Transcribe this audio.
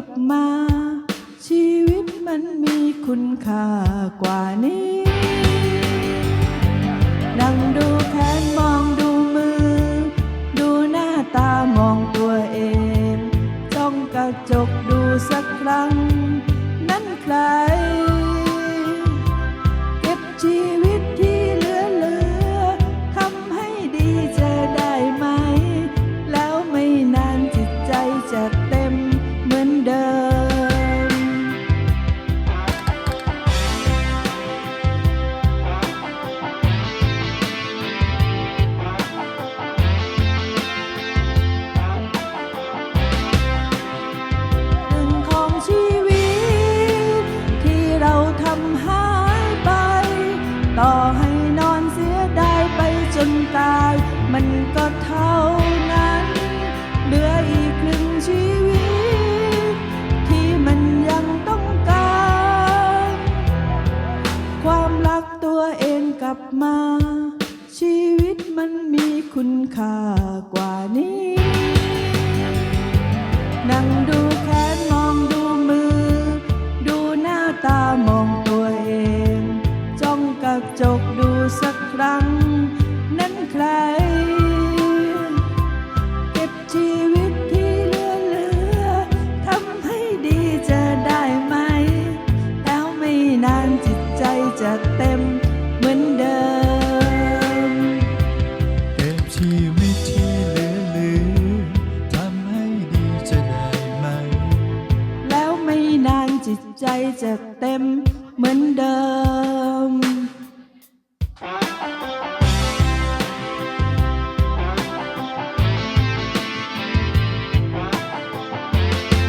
ลับมา ชีวิตมันมีคุณค่ากว่านี้ มันมีคุณค่ากว่านี้ นั่งดูแขนมองดูมือ ดูหน้าตามองตัวเอง จ้องกระจกดูสักครั้ง นั้นใคร เก็บชีวิตที่เหลือเทำให้ดีจะได้ไหม แลไม่นานจิตใจจะเต็มิตใจจะเต็มเหมือนเดิม